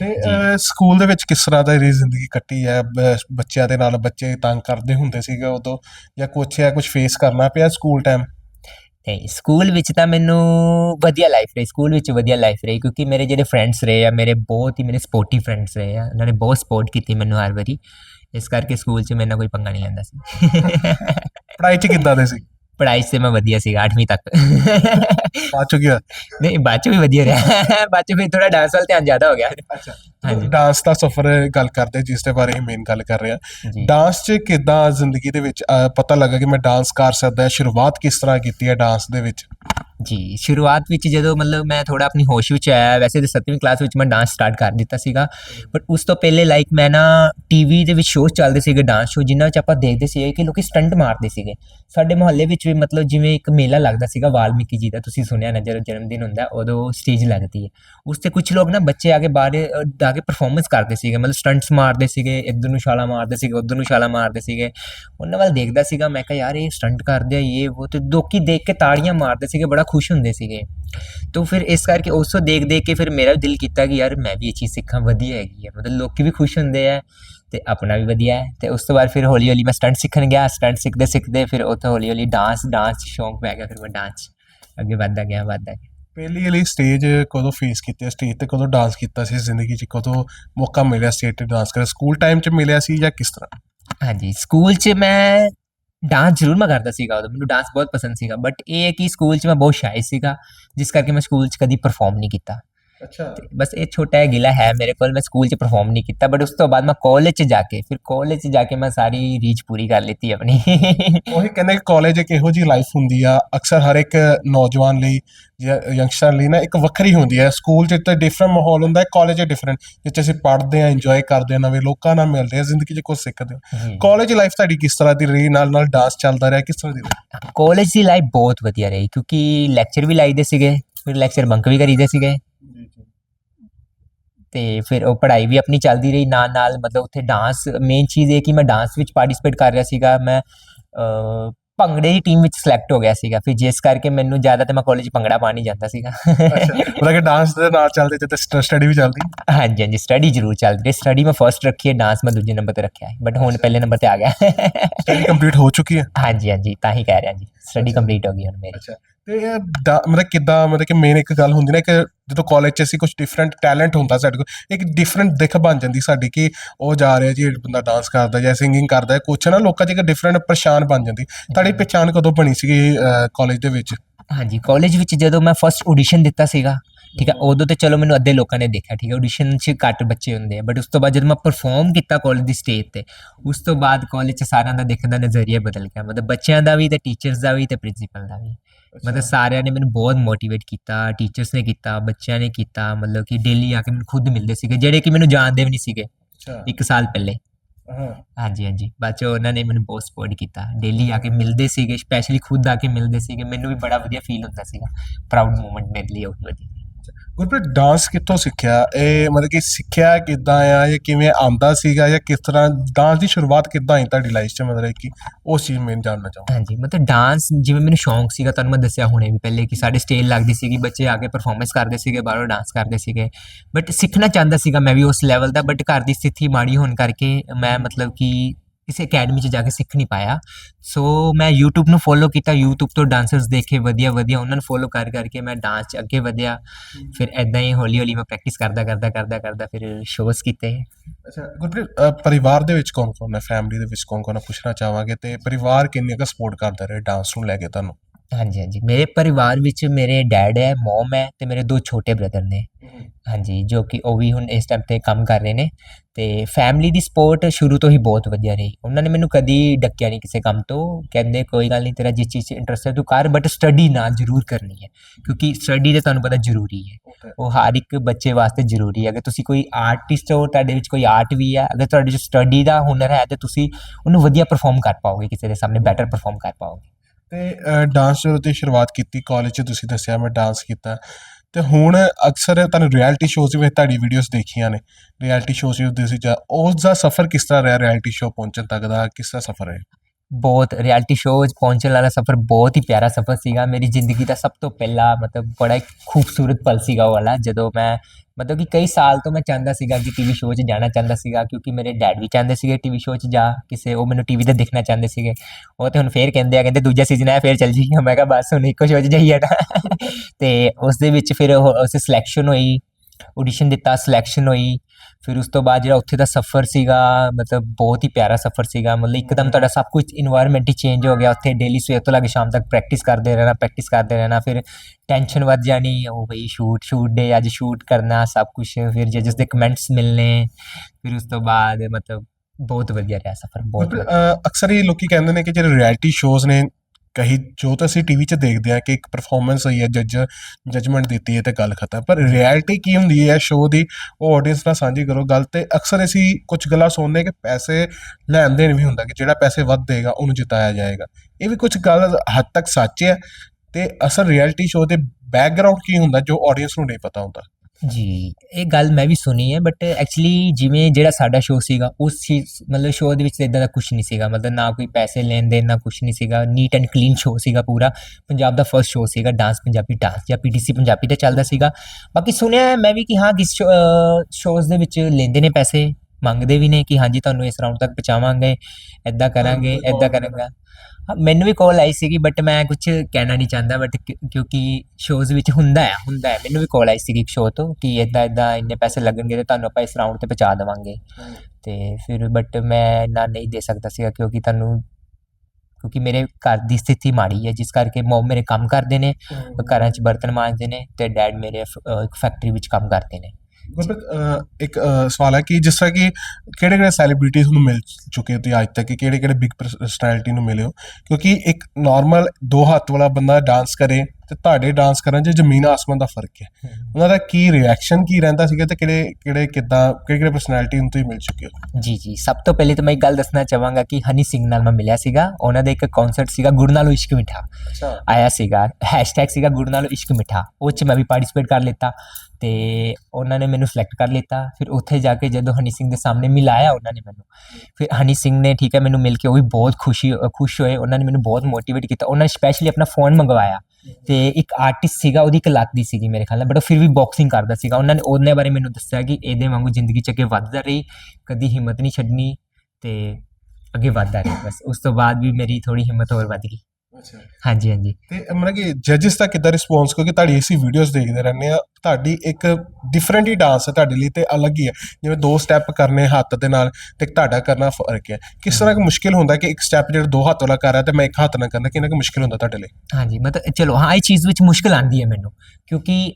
ਤੇ। ਅਹ, ਸਕੂਲ ਦੇ ਵਿੱਚ ਕਿਸ ਤਰ੍ਹਾਂ ਦਾ ਇਹਦੀ ਜ਼ਿੰਦਗੀ ਕੱਟੀ ਹੈ? ਬ- ਬੱਚਿਆਂ ਦੇ ਨਾਲ ਬੱਚੇ ਤੰਗ ਕਰਦੇ ਹੁੰਦੇ ਸੀਗੇ ਉਦੋਂ ਜਾਂ ਕੁਛ ਹੈ ਕੁਝ ਫੇਸ ਕਰਨਾ ਪਿਆ ਸਕੂਲ ਟਾਈਮ ਨਹੀਂ ਸਕੂਲ ਵਿੱਚ ਤਾਂ ਮੈਨੂੰ ਵਧੀਆ ਲਾਈਫ ਰਹੀ ਸਕੂਲ ਵਿੱਚ ਵਧੀਆ ਲਾਈਫ ਰਹੀ ਕਿਉਂਕਿ ਮੇਰੇ ਜਿਹੜੇ ਫਰੈਂਡਸ ਰਹੇ ਆ ਮੇਰੇ ਬਹੁਤ ਹੀ ਮੇਰੇ ਸਪੋਰਟਿਵ ਫਰੈਂਡਸ ਰਹੇ ਆ ਉਹਨਾਂ ਨੇ ਬਹੁਤ ਸਪੋਰਟ ਕੀਤੀ ਮੈਨੂੰ ਹਰ ਵਾਰੀ। ਇਸ ਕਰਕੇ ਸਕੂਲ 'ਚ ਮੇਰੇ ਨਾਲ ਕੋਈ ਪੰਗਾ ਨਹੀਂ ਲੈਂਦਾ ਸੀ। ਪੜ੍ਹਾਈ 'ਚ ਕਿੱਦਾਂ ਦੇ ਸੀ? ਪੜ੍ਹਾਈ 'ਚ ਤੇ ਮੈਂ ਵਧੀਆ ਸੀਗਾ 8ਵੀਂ ਤੱਕ। ਬਾਅਦ 'ਚ ਗਿਆ ਨਹੀਂ ਬਾਅਦ 'ਚ ਵੀ ਵਧੀਆ ਰਿਹਾ। ਬਾਅਦ 'ਚ ਫਿਰ ਥੋੜਾ ਡਾਂਸ ਵੱਲ ਧਿਆਨ ਜ਼ਿਆਦਾ ਹੋ ਗਿਆ। ਅੱਛਾ। ਡਾਂਸ ਦਾ ਸਫ਼ਰ ਗੱਲ ਕਰਦੇ ਜਿਸ ਦੇ ਬਾਰੇ ਮੇਨ ਗੱਲ ਕਰ ਰਹੇ ਡਾਂਸ 'ਚ ਕਿੱਦਾਂ ਜ਼ਿੰਦਗੀ ਦੇ ਵਿੱਚ ਪਤਾ ਲੱਗਾ ਕਿ ਮੈਂ ਡਾਂਸ ਕਰ ਸਕਦਾ ਸ਼ੁਰੂਆਤ ਕਿਸ ਤਰ੍ਹਾਂ ਕੀਤੀ ਹੈ ਡਾਂਸ ਦੇ ਵਿੱਚ? ਜੀ ਸ਼ੁਰੂਆਤ ਵਿੱਚ ਜਦੋਂ ਮਤਲਬ ਮੈਂ ਥੋੜਾ ਆਪਣੀ ਹੋਸ਼ ਵਿੱਚ ਆਇਆ ਵੈਸੇ ਤਾਂ 7ਵੀਂ ਕਲਾਸ ਵਿੱਚ ਮੈਂ ਡਾਂਸ ਸਟਾਰਟ ਕਰ ਦਿੱਤਾ ਸੀਗਾ। ਬਟ ਉਸ ਤੋਂ ਪਹਿਲੇ ਲਾਈਕ ਮੈਂ ਨਾ ਟੀਵੀ ਦੇ ਵਿੱਚ ਸ਼ੋਅ ਚੱਲਦੇ ਸੀਗੇ ਡਾਂਸ ਸ਼ੋਅ ਜਿਨ੍ਹਾਂ ਵਿੱਚ ਆਪਾਂ ਦੇਖਦੇ ਸੀਗੇ ਕਿ ਲੋਕੀ ਸਟੰਟ ਮਾਰਦੇ ਸੀਗੇ। ਸਾਡੇ ਮੁਹੱਲੇ ਵਿੱਚ ਵੀ ਮਤਲਬ ਜਿਵੇਂ ਇੱਕ ਮੇਲਾ ਲੱਗਦਾ ਸੀਗਾ ਵਾਲਮੀਕੀ ਜੀ ਦਾ ਤੁਸੀਂ ਸੁਣਿਆ ਨਾ ਜਦੋਂ ਜਨਮ ਦਿਨ ਹੁੰਦਾ ਉਦੋਂ ਸਟੇਜ ਲੱਗਦੀ ਹੈ। ਉਸ ਤੇ ਕੁਝ ਲੋਕ ਨਾ ਬੱਚੇ ਆ ਕੇ ਬਾਹਰ ਕੇ ਪਰਫਾਰਮੈਂਸ ਕਰਦੇ ਸੀਗੇ, ਮਤਲਬ ਸਟੰਟਸ ਮਾਰਦੇ ਸੀਗੇ, ਇੱਧਰ ਨੂੰ ਛਾਲਾ ਮਾਰਦੇ ਸੀਗੇ, ਉੱਧਰ ਨੂੰ ਛਾਲਾ ਮਾਰਦੇ ਸੀਗੇ। ਉਹਨਾਂ ਵੱਲ ਦੇਖਦਾ ਸੀਗਾ, ਮੈਂ ਕਿਹਾ, ਯਾਰ, ਇਹ ਸਟੰਟ ਕਰਦੇ ਆ, ਇਹ ਉਹ। ਤੇ ਲੋਕੀ ਦੇਖ ਕੇ ਤਾੜੀਆਂ ਮਾਰਦੇ ਸੀਗੇ, ਬੜਾ ਖੁਸ਼ ਹੁੰਦੇ ਸੀਗੇ। ਤੋਂ ਫਿਰ ਇਸ ਕਰਕੇ ਉਸ ਉਸੋਂ ਦੇਖ ਦੇਖ ਕੇ ਫਿਰ ਮੇਰਾ ਵੀ ਦਿਲ ਕੀਤਾ ਕਿ, ਯਾਰ, ਮੈਂ ਵੀ ਇਹ ਚੀਜ਼ ਸਿੱਖਾਂ, ਵਧੀਆ ਹੈਗੀ ਹੈ ਮਤਲਬ ਲੋਕੀ ਵੀ ਖੁਸ਼ ਹੁੰਦੇ ਆ ਤੇ ਆਪਣਾ ਵੀ ਵਧੀਆ ਹੈ। ਤੇ ਉਸ ਤੋਂ ਬਾਅਦ ਫਿਰ ਹੌਲੀ ਹੌਲੀ ਮੈਂ ਸਟੰਟ ਸਿੱਖਣ ਗਿਆ। ਸਟੰਟ ਸਿੱਖਦੇ ਸਿੱਖਦੇ ਫਿਰ ਉੱਥੇ ਹੌਲੀ ਹੌਲੀ ਡਾਂਸ ਡਾਂਸ ਸ਼ੌਂਕ ਪੈ ਗਿਆ, ਫਿਰ ਮੈਂ ਡਾਂਸ ਅੱਗੇ ਵੱਧਦਾ ਗਿਆ ਵੱਧਦਾ ਗਿਆ। ਪਹਿਲੀ ਵਾਲੀ ਸਟੇਜ ਕਦੋਂ ਫੇਸ ਕੀਤੀ ਸਟੇਜ ਤੇ ਕਦੋਂ ਡਾਂਸ ਕੀਤਾ ਸੀ ਜ਼ਿੰਦਗੀ 'ਚ? ਕਦੋਂ ਮੌਕਾ ਮਿਲਿਆ ਸਟੇਜ ਤੇ ਡਾਂਸ ਕਰਨ? ਸਕੂਲ ਟਾਈਮ 'ਚ ਮਿਲਿਆ ਸੀ ਜਾਂ ਕਿਸ ਤਰ੍ਹਾਂ? ਹਾਂਜੀ ਸਕੂਲ 'ਚ ਮੈਂ ਡਾਂਸ ਜ਼ਰੂਰ ਮੈਂ ਕਰਦਾ ਸੀਗਾ ਉਦੋਂ। ਮੈਨੂੰ ਡਾਂਸ ਬਹੁਤ ਪਸੰਦ ਸੀਗਾ ਬਟ ਇਹ ਹੈ ਕਿ ਸਕੂਲ 'ਚ ਮੈਂ ਬਹੁਤ ਸ਼ਾਈ ਸੀਗਾ, ਜਿਸ ਕਰਕੇ ਮੈਂ ਸਕੂਲ 'ਚ ਕਦੀ ਪਰਫਾਰਮ ਨਹੀਂ ਕੀਤਾ। ਅੱਛਾ। ਬਸ ਇਹ ਛੋਟਾ ਜਿਹਾ ਗਿਲਾ ਹੈ ਮੇਰੇ ਕੋਲ ਮੈਂ ਸਕੂਲ 'ਚ ਪਰਫਾਰਮ ਨਹੀਂ ਕੀਤਾ ਬਟ ਉਸ ਤੋਂ ਬਾਅਦ ਮੈਂ ਕਾਲਜ 'ਚ ਜਾ ਕੇ ਫਿਰ ਕਾਲਜ 'ਚ ਜਾ ਕੇ ਮੈਂ ਸਾਰੀ ਰੀਚ ਪੂਰੀ ਕਰ ਲਿੱਤੀ ਆਪਣੀ। ਉਹੀ ਕਹਿੰਦੇ ਕਿ ਕਾਲਜ ਇੱਕ ਇਹੋ ਜੀ ਲਾਈਫ ਹੁੰਦੀ ਆ ਅਕਸਰ ਹਰ ਇੱਕ ਨੌਜਵਾਨ ਲਈ ਯੰਗਸਟਰ ਲਈ ਨਾ ਇੱਕ ਵੱਖਰੀ ਹੁੰਦੀ ਹੈ ਸਕੂਲ 'ਚ ਤਾਂ ਡਿਫਰੈਂਟ ਮਾਹੌਲ ਹੁੰਦਾ ਹੈ ਕਾਲਜ 'ਚ ਡਿਫਰੈਂਟ ਜਿੱਥੇ ਅਸੀਂ ਪੜ੍ਹਦੇ ਆ ਇੰਜੋਏ ਕਰਦੇ ਆ ਨਵੇਂ ਲੋਕਾਂ ਨਾਲ ਮਿਲਦੇ ਆ ਜ਼ਿੰਦਗੀ 'ਚ ਕੁਝ ਸਿੱਖਦੇ ਆ। ਕਾਲਜ ਲਾਈਫ ਤੁਹਾਡੀ ਕਿਸ ਤਰ੍ਹਾਂ ਦੀ ਰਹੀ? ਨਾਲ ਨਾਲ ਡਾਂਸ ਚੱਲਦਾ ਰਿਹਾ ਕਿਸ ਤਰ੍ਹਾਂ ਦੀ ਕਾਲਜ ਦੀ ਲਾਈਫ ਬਹੁਤ ਵਧੀਆ ਰਹੀ ਕਿਉਂਕਿ ਲੈਕਚਰ ਵੀ ਲਾਈਦੇ ਸੀਗੇ ਫਿਰ ਲੈਕਚਰ ਬੰਕ ਵੀ ਕਰੀਦੇ ਸੀਗੇ। ਤੇ ਫਿਰ ਉਹ ਪੜ੍ਹਾਈ ਵੀ ਆਪਣੀ ਚੱਲਦੀ ਰਹੀ ਨਾਲ ਨਾਲ ਮਤਲਬ ਉੱਥੇ ਡਾਂਸ ਮੇਨ ਚੀਜ਼ ਇਹ ਕਿ ਮੈਂ ਡਾਂਸ ਵਿੱਚ ਪਾਰਟਿਸਿਪੇਟ ਕਰ ਰਿਹਾ ਸੀਗਾ ਮੈਂ ਭੰਗੜੇ ਦੀ ਟੀਮ ਵਿੱਚ ਸਿਲੈਕਟ ਹੋ ਗਿਆ ਸੀਗਾ ਫਿਰ ਜਿਸ ਕਰਕੇ ਮੈਨੂੰ ਜ਼ਿਆਦਾ ਤੇ ਮੈਂ ਕਾਲਜ ਭੰਗੜਾ ਪਾ ਨਹੀਂ ਜਾਂਦਾ ਸੀਗਾ। ਮਤਲਬ ਕਿ ਡਾਂਸ ਦੇ ਨਾਲ ਚੱਲਦੇ ਤੇ ਸਟੱਡੀ ਵੀ ਚੱਲਦੀ? ਹਾਂਜੀ ਹਾਂਜੀ ਸਟੱਡੀ ਜ਼ਰੂਰ ਚੱਲਦੀ ਰਹੀ ਸਟੱਡੀ ਮੈਂ ਫਰਸਟ ਰੱਖੀ ਹੈ ਡਾਂਸ ਮੈਂ ਦੂਜੇ ਨੰਬਰ ਤੇ ਰੱਖਿਆ ਹੈ ਬਟ ਹੁਣ ਪਹਿਲੇ ਨੰਬਰ ਤੇ ਆ ਗਿਆ। ਸਟੱਡੀ ਕੰਪਲੀਟ ਹੋ ਚੁੱਕੀ ਹੈ? ਹਾਂਜੀ ਹਾਂਜੀ ਤਾਂ ਹੀ ਕਹਿ ਰਿਹਾ ਜੀ। ਸਟੱਡੀ ਕੰਪਲੀਟ ਹੋ ਗਈ ਹੁਣ ਮੇਰੀ। ਅੱਛਾ ਤੇ ਇਹ ਮਤਲਬ ਕਿੱਦਾਂ ਮਤਲਬ ਕਿ ਮੇਨ ਇੱਕ ਗੱਲ ਹੁੰਦੀ ਨਾ ਕਿ ਜਦੋਂ ਕਾਲਜ 'ਚ ਅਸੀਂ ਕੁਝ ਡਿਫਰੈਂਟ ਟੈਲੈਂਟ ਹੁੰਦਾ ਸਾਡੇ ਕੋਲ ਇੱਕ ਡਿਫਰੈਂਟ ਦਿਖ ਬਣ ਜਾਂਦੀ ਸਾਡੀ ਕਿ ਉਹ ਜਾ ਰਿਹਾ ਜੀ ਇਹ ਬੰਦਾ ਡਾਂਸ ਕਰਦਾ ਜਾਂ ਸਿੰਗਿੰਗ ਕਰਦਾ ਹੈ ਕੁਛ ਨਾ ਲੋਕਾਂ 'ਚ ਇੱਕ ਡਿਫਰੈਂਟ ਪਛਾਣ ਬਣ ਜਾਂਦੀ। ਤੁਹਾਡੀ ਪਛਾਣ ਕਦੋਂ ਬਣੀ ਸੀਗੀ ਕਾਲਜ ਦੇ ਵਿੱਚ? ਹਾਂਜੀ ਕਾਲਜ ਵਿੱਚ ਜਦੋਂ ਮੈਂ ਫਸਟ ਆਡੀਸ਼ਨ ਦਿੱਤਾ ਸੀਗਾ ਠੀਕ ਹੈ ਉਦੋਂ ਤੇ ਚਲੋ ਮੈਨੂੰ ਅੱਧੇ ਲੋਕਾਂ ਨੇ ਦੇਖਿਆ ਠੀਕ ਹੈ ਆਡੀਸ਼ਨ 'ਚ ਘੱਟ ਬੱਚੇ ਹੁੰਦੇ ਆ ਬਟ ਉਸ ਤੋਂ ਬਾਅਦ ਜਦੋਂ ਮੈਂ ਪਰਫਾਰਮ ਕੀਤਾ ਕਾਲਜ ਦੀ ਸਟੇਜ ਤੇ ਉਸ ਤੋਂ ਬਾਅਦ ਕਾਲਜ 'ਚ ਸਾਰਿਆਂ ਦਾ ਦੇਖਣ ਦਾ ਨਜ਼ਰੀਆ ਬਦਲ ਗਿਆ ਮਤਲਬ ਬੱਚਿਆਂ ਦਾ ਵੀ ਤੇ ਟੀਚਰਸ ਦਾ ਵੀ ਤੇ ਪ੍ਰਿੰਸੀਪਲ ਦਾ ਵੀ। ਮਤਲਬ ਸਾਰਿਆਂ ਨੇ ਮੈਨੂੰ ਬਹੁਤ ਮੋਟੀਵੇਟ ਕੀਤਾ ਟੀਚਰਸ ਨੇ ਕੀਤਾ ਬੱਚਿਆਂ ਨੇ ਕੀਤਾ ਮਤਲਬ ਕਿ ਡੇਲੀ ਆ ਕੇ ਮੈਨੂੰ ਖੁਦ ਮਿਲਦੇ ਸੀਗੇ ਜਿਹੜੇ ਕਿ ਮੈਨੂੰ ਜਾਣਦੇ ਵੀ ਨਹੀਂ ਸੀਗੇ ਇੱਕ ਸਾਲ ਪਹਿਲੇ। ਹਾਂ। ਹਾਂਜੀ ਹਾਂਜੀ। ਬਾਅਦ ਉਹਨਾਂ ਨੇ ਮੈਨੂੰ ਬਹੁਤ ਸਪੋਰਟ ਕੀਤਾ। ਡੇਲੀ ਆ ਕੇ ਮਿਲਦੇ ਸੀਗੇ ਸਪੈਸ਼ਲੀ ਖੁਦ ਆ ਕੇ ਮਿਲਦੇ ਸੀਗੇ ਮੈਨੂੰ ਵੀ ਬੜਾ ਵਧੀਆ ਫੀਲ ਹੁੰਦਾ ਸੀਗਾ ਪ੍ਰਾਊਡ ਮੂਮੈਂਟ ਮੇਰੇ ਲਈ ਉਹ ਵਧੀਆ। ਗੁਰਪ੍ਰੀਤ ਡਾਂਸ ਕਿੱਥੋਂ ਸਿੱਖਿਆ? ਇਹ ਮਤਲਬ ਕਿ ਸਿੱਖਿਆ ਕਿੱਦਾਂ ਆ ਜਾਂ ਕਿਵੇਂ ਆਂਦਾ ਸੀਗਾ ਜਾਂ ਕਿਸ ਤਰ੍ਹਾਂ ਡਾਂਸ ਦੀ ਸ਼ੁਰੂਆਤ ਕਿੱਦਾਂ ਹੋਈ ਤੁਹਾਡੀ ਲਾਈਫ 'ਚ? ਮਤਲਬ ਕਿ ਉਹ ਚੀਜ਼ ਮੈਂ ਜਾਣਨਾ ਚਾਹੁੰਦਾ। ਹਾਂਜੀ, ਮਤਲਬ ਡਾਂਸ ਜਿਵੇਂ ਮੈਨੂੰ ਸ਼ੌਂਕ ਸੀਗਾ, ਤੁਹਾਨੂੰ ਮੈਂ ਦੱਸਿਆ ਹੁਣੇ ਵੀ ਪਹਿਲੇ ਕਿ ਸਾਡੇ ਸਟੇਜ ਲੱਗਦੀ ਸੀਗੀ, ਬੱਚੇ ਆ ਕੇ ਪਰਫਾਰਮੈਂਸ ਕਰਦੇ ਸੀਗੇ, ਬਾਹਰੋਂ ਡਾਂਸ ਕਰਦੇ ਸੀਗੇ। ਬਟ ਸਿੱਖਣਾ ਚਾਹੁੰਦਾ ਸੀਗਾ ਮੈਂ ਵੀ ਉਸ ਲੈਵਲ ਦਾ ਬਟ ਘਰ ਦੀ ਸਥਿਤੀ ਮਾੜੀ ਹੋਣ ਕਰਕੇ ਮੈਂ ਮਤਲਬ ਕਿ ਕਿਸੇ ਅਕੈਡਮੀ 'ਚ ਜਾ ਕੇ ਸਿੱਖ ਨਹੀਂ ਪਾਇਆ। ਸੋ ਮੈਂ YouTube ਨੂੰ ਫੋਲੋ ਕੀਤਾ। YouTube ਤੋਂ ਡਾਂਸਰਸ ਦੇਖੇ ਵਧੀਆ ਵਧੀਆ। ਉਹਨਾਂ ਨੂੰ ਫੋਲੋ ਕਰ ਕਰਕੇ ਮੈਂ ਡਾਂਸ 'ਚ ਅੱਗੇ ਵਧਿਆ। ਫਿਰ ਐਦਾਂ ਹੀ ਹੌਲੀ ਹੌਲੀ ਮੈਂ ਪ੍ਰੈਕਟਿਸ ਕਰਦਾ ਕਰਦਾ ਕਰਦਾ ਕਰਦਾ ਫਿਰ ਸ਼ੋਜ਼ ਕੀਤੇ। ਅੱਛਾ ਗੁਰਪ੍ਰੀਤ ਪਰਿਵਾਰ ਦੇ ਵਿੱਚ ਕੌਣ ਕੌਣ ਹੈ? ਫੈਮਿਲੀ ਦੇ ਵਿੱਚ ਕੌਣ ਕੌਣ ਹੈ? ਪੁੱਛਣਾ ਚਾਹਾਂਗੇ ਤੇ ਪਰਿਵਾਰ ਕਿੰਨੇ ਕੁ ਸਪੋਰਟ ਕਰਦਾ ਰਿਹਾ ਡਾਂਸ ਨੂੰ ਲੈ ਕੇ ਤੁਹਾਨੂੰ? ਹਾਂਜੀ ਹਾਂਜੀ। ਮੇਰੇ ਪਰਿਵਾਰ ਵਿੱਚ ਮੇਰੇ ਡੈਡ ਹੈ ਮਮ ਹੈ ਤੇ ਮੇਰੇ ਦੋ ਛੋਟੇ ਬ੍ਰਦਰ ਨੇ। ਹਾਂਜੀ ਜੋ ਕਿ ਉਹ ਵੀ ਹੁਣ ਇਸ ਟਾਈਮ ਤੇ ਕੰਮ ਕਰ ਰਹੇ ਨੇ ਤੇ ਫੈਮਿਲੀ ਦੀ ਸਪੋਰਟ ਸ਼ੁਰੂ ਤੋਂ ਹੀ ਬਹੁਤ ਵਧੀਆ ਰਹੀ। ਉਹਨਾਂ ਨੇ ਮੈਨੂੰ ਕਦੀ ਡੱਕਿਆ ਨਹੀਂ ਕਿਸੇ ਕੰਮ ਤੋਂ। ਕਹਿੰਦੇ ਕੋਈ ਗੱਲ ਨਹੀਂ ਤੇਰਾ ਜਿਸ ਚੀਜ਼ 'ਚ ਇੰਟਰਸਟ ਹੈ ਤੂੰ ਕਰ ਬਟ ਸਟੱਡੀ ਨਾਲ ਜ਼ਰੂਰ ਕਰਨੀ ਹੈ ਕਿਉਂਕਿ ਸਟੱਡੀ ਤੇ ਤੁਹਾਨੂੰ ਪਤਾ ਜ਼ਰੂਰੀ ਹੈ। ਉਹ ਹਰ ਇੱਕ ਬੱਚੇ ਵਾਸਤੇ ਜ਼ਰੂਰੀ ਹੈ। ਅਗਰ ਤੁਸੀਂ ਕੋਈ ਆਰਟਿਸਟ ਹੋ ਤੁਹਾਡੇ ਵਿੱਚ ਕੋਈ ਆਰਟ ਵੀ ਹੈ ਅਗਰ ਤੁਹਾਡੇ 'ਚ ਸਟੱਡੀ ਦਾ ਹੁਨਰ ਹੈ ਤੇ ਤੁਸੀਂ ਉਹਨੂੰ ਵਧੀਆ ਪਰਫਾਰਮ ਕਰ ਪਾਓਗੇ ਕਿਸੇ ਦੇ ਸਾਹਮਣੇ ਬੈਟਰ ਪਰਫਾਰਮ ਕਰ ਪਾਓਗੇ। ਤੇ ਡਾਂਸ ਜਦੋਂ ਤੁਸੀਂ ਸ਼ੁਰੂਆਤ ਕੀਤੀ ਕਾਲਜ 'ਚ ਤੁਸੀਂ ਦੱਸਿਆ ਮੈਂ ਡਾਂਸ ਕੀਤਾ। ਤੇ ਹੁਣ ਅਕਸਰ ਤੁਹਾਨੂੰ ਰਿਐਲਿਟੀ ਸ਼ੋਜ਼ ਵਿੱਚ ਤੁਹਾਡੀ ਵੀਡੀਓਜ਼ ਦੇਖੀਆਂ ਨੇ। ਰਿਐਲਿਟੀ ਸ਼ੋਜ਼ ਵਿੱਚ ਤੁਸੀਂ ਜਾ ਉਸ ਦਾ ਸਫ਼ਰ ਕਿਸ ਤਰ੍ਹਾਂ ਰਿਹਾ ਰਿਐਲਿਟੀ ਸ਼ੋ ਪਹੁੰਚਣ ਤੱਕ ਦਾ? ਕਿਸ ਤਰ੍ਹਾਂ ਸਫ਼ਰ ਹੈ ਬਹੁਤ ਰਿਐਲਿਟੀ ਸ਼ੋਅ 'ਚ ਪਹੁੰਚਣ ਵਾਲਾ ਸਫ਼ਰ ਬਹੁਤ ਹੀ ਪਿਆਰਾ ਸਫ਼ਰ ਸੀਗਾ। ਮੇਰੀ ਜ਼ਿੰਦਗੀ ਦਾ ਸਭ ਤੋਂ ਪਹਿਲਾ ਮਤਲਬ ਬੜਾ ਹੀ ਖੂਬਸੂਰਤ ਪਲ ਸੀਗਾ ਉਹ ਵਾਲਾ। ਜਦੋਂ ਮੈਂ ਮਤਲਬ ਕਿ ਕਈ ਸਾਲ ਤੋਂ ਮੈਂ ਚਾਹੁੰਦਾ ਸੀਗਾ ਕਿ ਟੀਵੀ ਸ਼ੋਅ 'ਚ ਜਾਣਾ ਚਾਹੁੰਦਾ ਸੀਗਾ, ਕਿਉਂਕਿ ਮੇਰੇ ਡੈਡ ਵੀ ਚਾਹੁੰਦੇ ਸੀਗੇ ਟੀਵੀ ਸ਼ੋਅ 'ਚ ਜਾ, ਕਿਸੇ ਉਹ ਮੈਨੂੰ ਟੀਵੀ ਤੇ ਦੇਖਣਾ ਚਾਹੁੰਦੇ ਸੀਗੇ। ਉਹ ਤੇ ਹੁਣ ਫੇਰ ਕਹਿੰਦੇ ਆ, ਕਹਿੰਦੇ ਦੂਜਾ ਸੀਜ਼ਨ ਆਇਆ, ਫੇਰ ਚੱਲ ਜੀ ਮੈਂ ਕਿਹਾ ਬਸ ਹੁਣ ਇੱਕੋ ਸ਼ੋਅ 'ਚ ਜਾਈਏ ਨਾ। ਤੇ ਉਸ ਦੇ ਵਿੱਚ ਫਿਰ ਉਹ, ਉਸ ਸਿਲੈਕਸ਼ਨ ਹੋਈ ਆਡੀਸ਼ਨ ਦਿੱਤਾ ਸਿਲੈਕਸ਼ਨ ਹੋਈ। ਫਿਰ ਉਸ ਤੋਂ ਬਾਅਦ ਜਿਹੜਾ ਉੱਥੇ ਦਾ ਸਫ਼ਰ ਸੀਗਾ ਮਤਲਬ ਬਹੁਤ ਹੀ ਪਿਆਰਾ ਸਫ਼ਰ ਸੀਗਾ ਮਤਲਬ ਇੱਕਦਮ ਤੁਹਾਡਾ ਸਭ ਕੁਝ ਇਨਵਾਇਰਨਮੈਂਟ ਹੀ ਚੇਂਜ ਹੋ ਗਿਆ। ਉੱਥੇ ਡੇਲੀ ਸਵੇਰ ਤੋਂ ਲੈ ਕੇ ਸ਼ਾਮ ਤੱਕ ਪ੍ਰੈਕਟਿਸ ਕਰਦੇ ਰਹਿਣਾ ਪ੍ਰੈਕਟਿਸ ਕਰਦੇ ਰਹਿਣਾ ਫਿਰ ਟੈਨਸ਼ਨ ਵੱਧ ਜਾਣੀ ਉਹ ਬਈ ਸ਼ੂਟ ਸ਼ੂਟ ਡੇ ਅੱਜ ਸ਼ੂਟ ਕਰਨਾ ਸਭ ਕੁਝ ਫਿਰ ਜਜਸ ਦੇ ਕਮੈਂਟਸ ਮਿਲਨੇ ਫਿਰ ਉਸ ਤੋਂ ਬਾਅਦ ਮਤਲਬ ਬਹੁਤ ਵਧੀਆ ਰਿਹਾ ਸਫ਼ਰ ਬਹੁਤ ਅਕਸਰ ਹੀ ਲੋਕੀ ਕਹਿੰਦੇ ਨੇ ਕਿ ਜਿਹੜੇ ਰਿਐਲਿਟੀ ਸ਼ੋਜ਼ ਨੇ ਕਹੀ, ਜੋ ਤਾਂ ਅਸੀਂ ਟੀਵੀ 'ਚ ਦੇਖਦੇ ਆ ਕਿ ਇੱਕ ਪਰਫਾਰਮੈਂਸ ਹੋਈ ਹੈ ਜੱਜ ਜਜਮੈਂਟ ਦਿੱਤੀ ਹੈ ਤੇ ਗੱਲ ਖਤਮ। ਪਰ ਰਿਐਲਿਟੀ ਕੀ ਹੁੰਦੀ ਹੈ ਸ਼ੋਅ ਦੀ, ਉਹ ਆਡੀਅנס ਨਾਲ ਸਾਂਝੀ ਕਰੋ। ਗੱਲ ਤੇ ਅਕਸਰ ਅਸੀਂ ਕੁਝ ਗੱਲਾਂ ਸੁਣਦੇ ਕਿ ਪੈਸੇ ਲੈਣ ਦੇਣ ਵੀ ਹੁੰਦਾ ਕਿ ਜਿਹੜਾ ਪੈਸੇ ਵੱਧ ਦੇਗਾ, ਉਹਨੂੰ ਜਿਤਾਇਆ ਜਾਏਗਾ। ਇਹ ਵੀ ਕੁਝ ਗੱਲ ਹੱਦ ਤੱਕ ਸੱਚ ਹੈ। ਤੇ ਅਸਲ ਰਿਐਲਿਟੀ ਸ਼ੋਅ ਦੇ ਬੈਕਗ੍ਰਾਉਂਡ ਕੀ ਹੁੰਦਾ, ਜੋ ਆਡੀਅנס ਨੂੰ ਨਹੀਂ ਪਤਾ ਹੁੰਦਾ? ਜੀ, ਇਹ ਗੱਲ ਮੈਂ ਵੀ ਸੁਣੀ ਹੈ ਬਟ ਐਕਚੁਅਲੀ ਜਿਵੇਂ ਜਿਹੜਾ ਸਾਡਾ ਸ਼ੋਅ ਸੀਗਾ, ਉਸ ਚੀਜ਼, ਮਤਲਬ ਸ਼ੋਅ ਦੇ ਵਿੱਚ ਇਦਾਂ ਦਾ ਕੁਝ ਨਹੀਂ ਸੀਗਾ, ਮਤਲਬ ਨਾ ਕੋਈ ਪੈਸੇ ਲੈਣ ਦੇਣ, ਨਾ ਕੁਝ ਨਹੀਂ ਸੀਗਾ ਨੀਟ ਐਂਡ ਕਲੀਨ ਸ਼ੋਅ ਸੀਗਾ ਪੂਰਾ। ਪੰਜਾਬ ਦਾ ਫਰਸਟ ਸ਼ੋਅ ਸੀਗਾ ਡਾਂਸ ਪੰਜਾਬੀ ਡਾਂਸ ਜਾਂ ਪੀਟੀਸੀ ਪੰਜਾਬੀ ਤੇ ਚੱਲਦਾ ਸੀਗਾ। ਬਾਕੀ ਸੁਣਿਆ ਮੈਂ ਵੀ ਕਿ ਹਾਂ, ਕਿਸ ਸ਼ੋਅਜ਼ ਦੇ ਵਿੱਚ ਲੈਂਦੇ ਨੇ ਪੈਸੇ। ਮੰਗਦੇ ਵੀ ਨੇ ਕਿ ਹਾਂਜੀ ਤੁਹਾਨੂੰ ਇਸ ਰਾਊਂਡ ਤੱਕ ਪਹੁੰਚਾਵਾਂਗੇ ਐਦਾਂ ਕਰਾਂਗੇ ਐਦਾਂ ਕਰਾਂਗਾ। ਮੈਨੂੰ ਵੀ ਕਾਲ ਆਈ ਸੀਗੀ ਬਟ ਮੈਂ ਕੁਝ ਕਹਿਣਾ ਨਹੀਂ ਚਾਹੁੰਦਾ ਬਟ ਕਿਉਂਕਿ ਸ਼ੋਜ਼ ਵਿੱਚ ਹੁੰਦਾ ਹੈ ਹੁੰਦਾ ਹੈ। ਮੈਨੂੰ ਵੀ ਕਾਲ ਆਈ ਸੀਗੀ ਇੱਕ ਸ਼ੋਅ ਤੋਂ ਕਿ ਇਦਾਂ ਇਦਾਂ ਇੰਨੇ ਪੈਸੇ ਲੱਗਣਗੇ ਤੇ ਤੁਹਾਨੂੰ ਆਪਾਂ ਇਸ ਰਾਊਂਡ ਤੇ ਪਹੁੰਚਾ ਦੇਵਾਂਗੇ। ਤੇ ਫਿਰ ਬਟ ਮੈਂ ਨਾ ਨਹੀਂ ਦੇ ਸਕਦਾ ਸੀਗਾ ਕਿਉਂਕਿ ਤੁਹਾਨੂੰ ਕਿਉਂਕਿ ਮੇਰੇ ਘਰ ਦੀ ਸਥਿਤੀ ਮਾੜੀ ਹੈ ਜਿਸ ਕਰਕੇ ਮਮ ਮੇਰੇ ਕੰਮ ਕਰਦੇ ਨੇ ਘਰਾਂ 'ਚ ਬਰਤਨ ਮਾਂਜਦੇ ਨੇ ਤੇ ਡੈਡ ਮੇਰੇ ਇੱਕ ਫੈਕਟਰੀ ਵਿੱਚ ਕੰਮ ਕਰਦੇ ਨੇ। ਗੁਰਪ੍ਰੀਤ ਇੱਕ ਸਵਾਲ ਹੈ ਕਿ ਜਿਸ ਤਰ੍ਹਾਂ ਕਿ ਕਿਹੜੇ ਕਿਹੜੇ ਸੈਲੀਬ੍ਰਿਟੀਜ਼ ਨੂੰ ਮਿਲ ਚੁੱਕੇ ਹੋ ਤੁਸੀਂ ਅੱਜ ਤੱਕ, ਕਿ ਕਿਹੜੇ ਕਿਹੜੇ ਬਿਗ ਪਰਸਨੈਲਿਟੀ ਨੂੰ ਮਿਲੇ ਹੋ? ਕਿਉਂਕਿ ਇੱਕ ਨਾਰਮਲ ਦੋ ਹੱਥ ਵਾਲਾ ਬੰਦਾ ਡਾਂਸ ਕਰੇ ਤੇ ਤੁਹਾਡੇ ਡਾਂਸ ਕਰਨ 'ਚ ਜ਼ਮੀਨ ਆਸਮਾਨ ਦਾ ਫ਼ਰਕ ਹੈ। ਉਹਨਾਂ ਦਾ ਕੀ ਰਿਐਕਸ਼ਨ ਕੀ ਰਹਿੰਦਾ ਸੀਗਾ ਤੇ ਕਿਹੜੇ ਕਿਹੜੇ ਕਿੱਦਾਂ ਕਿਹੜੇ ਕਿਹੜੇ ਪਰਸਨੈਲਿਟੀ ਨੂੰ ਤੁਸੀਂ ਮਿਲ ਚੁੱਕੇ ਹੋ? ਜੀ ਜੀ। ਸਭ ਤੋਂ ਪਹਿਲੇ ਤਾਂ ਮੈਂ ਇੱਕ ਗੱਲ ਦੱਸਣਾ ਚਾਹਾਂਗਾ ਕਿ ਹਨੀ ਸਿੰਘ ਨਾਲ ਮੈਂ ਮਿਲਿਆ ਸੀਗਾ। ਉਹਨਾਂ ਦਾ ਇੱਕ ਕਨਸਰਟ ਸੀਗਾ ਗੁੜ ਨਾਲੋਂ ਇਸ਼ਕ ਮਿੱਠਾ। ਆਇਆ ਸੀਗਾ। ਹੈਸ਼ਟੈਗ ਸੀਗਾ ਗੁੜ ਨਾਲੋਂ ਇਸ਼ਕ ਮਿੱਠਾ। ਉਹ 'ਚ ਮੈਂ ਵੀ ਪਾਰਟਿਸਿਪੇਟ ਕਰ ਲਿੱਤਾ ਤੇ ਉਹਨਾਂ ਨੇ ਮੈਨੂੰ ਸਿਲੈਕਟ ਕਰ ਲਿੱਤਾ। ਫਿਰ ਉੱਥੇ ਜਾ ਕੇ ਜਦੋਂ ਹਨੀ ਸਿੰਘ ਦੇ ਸਾਹਮਣੇ ਮਿਲਾਇਆ ਉਹਨਾਂ ਨੇ ਮੈਨੂੰ ਫਿਰ ਹਨੀ ਸਿੰਘ ਨੇ ਠੀਕ ਹੈ ਮੈਨੂੰ ਮਿਲ ਕੇ ਉਹ ਵੀ ਬਹੁਤ ਖੁਸ਼ੀ ਖੁਸ਼ ਹੋਏ। ਉਹਨਾਂ ਨੇ ਮੈਨੂੰ ਬਹੁਤ ਮੋਟੀਵੇਟ ਕੀਤਾ। ਉਹਨਾਂ ਨੇ ਸਪੈਸ਼ਲੀ ਆਪਣਾ ਫੋਨ ਮੰਗਵਾਇਆ। ਤੇ ਇੱਕ ਆਰਟਿਸਟ ਸੀਗਾ, ਉਹਦੀ ਇੱਕ ਲੱਤ ਦੀ ਸੀਗੀ ਮੇਰੇ ਖਿਆਲ ਨਾਲ ਬਟ ਉਹ ਫਿਰ ਵੀ ਬਾਕਸਿੰਗ ਕਰਦਾ ਸੀਗਾ। ਉਹਨਾਂ ਨੇ ਉਹਦੇ ਬਾਰੇ ਮੈਨੂੰ ਦੱਸਿਆ ਕਿ ਇਹਦੇ ਵਾਂਗੂ ਜ਼ਿੰਦਗੀ 'ਚ ਅੱਗੇ ਵੱਧਦਾ ਰਹੀ, ਕਦੀ ਹਿੰਮਤ ਨਹੀਂ ਛੱਡਣੀ ਤੇ ਅੱਗੇ ਵੱਧਦਾ ਰਹੀ। ਬਸ ਉਸ ਤੋਂ ਬਾਅਦ ਵੀ ਮੇਰੀ ਥੋੜੀ ਹਿੰਮਤ ਹੋਰ ਵੱਧ ਗਈ। ਅੱਛਾ। ਹਾਂਜੀ ਹਾਂਜੀ। ਤੇ ਮਤਲਬ ਕਿ ਜੱਜਸ ਦਾ ਕਿੱਦਾਂ ਰਿਸਪੌਂਸ ਕਿਉਂਕਿ ਤੁਹਾਡੀ ਅਸੀਂ ਵੀਡੀਓਜ਼ ਦੇਖਦੇ ਰਹਿੰਦੇ ਆ ਤੁਹਾਡੀ ਇੱਕ ਡਿਫਰੈਂਟ ਹੀ ਡਾਂਸ ਹੈ ਤੁਹਾਡੇ ਲਈ ਤੇ ਅਲੱਗ ਹੀ ਹੈ। ਜਿਵੇਂ ਦੋ ਸਟੈਪ ਕਰਨੇ ਹੱਥ ਦੇ ਨਾਲ ਤੇ ਤੁਹਾਡਾ ਕਰਨਾ ਫ਼ਰਕ ਹੈ। ਕਿਸ ਤਰ੍ਹਾਂ ਕਿ ਮੁਸ਼ਕਿਲ ਹੁੰਦਾ ਕਿ ਇੱਕ ਸਟੈਪ ਜਿਹੜਾ ਦੋ ਹੱਥ ਵਾਲਾ ਕਰ ਰਿਹਾ ਤੇ ਮੈਂ ਇੱਕ ਹੱਥ ਨਾਲ ਕਰਨਾ ਕਿੰਨਾ ਕਿ ਮੁਸ਼ਕਿਲ ਹੁੰਦਾ ਤੁਹਾਡੇ ਲਈ? ਹਾਂਜੀ ਮਤਲਬ ਚਲੋ ਹਾਂ ਇਹ ਚੀਜ਼ ਵਿੱਚ ਮੁਸ਼ਕਲ ਆਂਦੀ ਹੈ ਮੈਨੂੰ। ਕਿਉਂਕਿ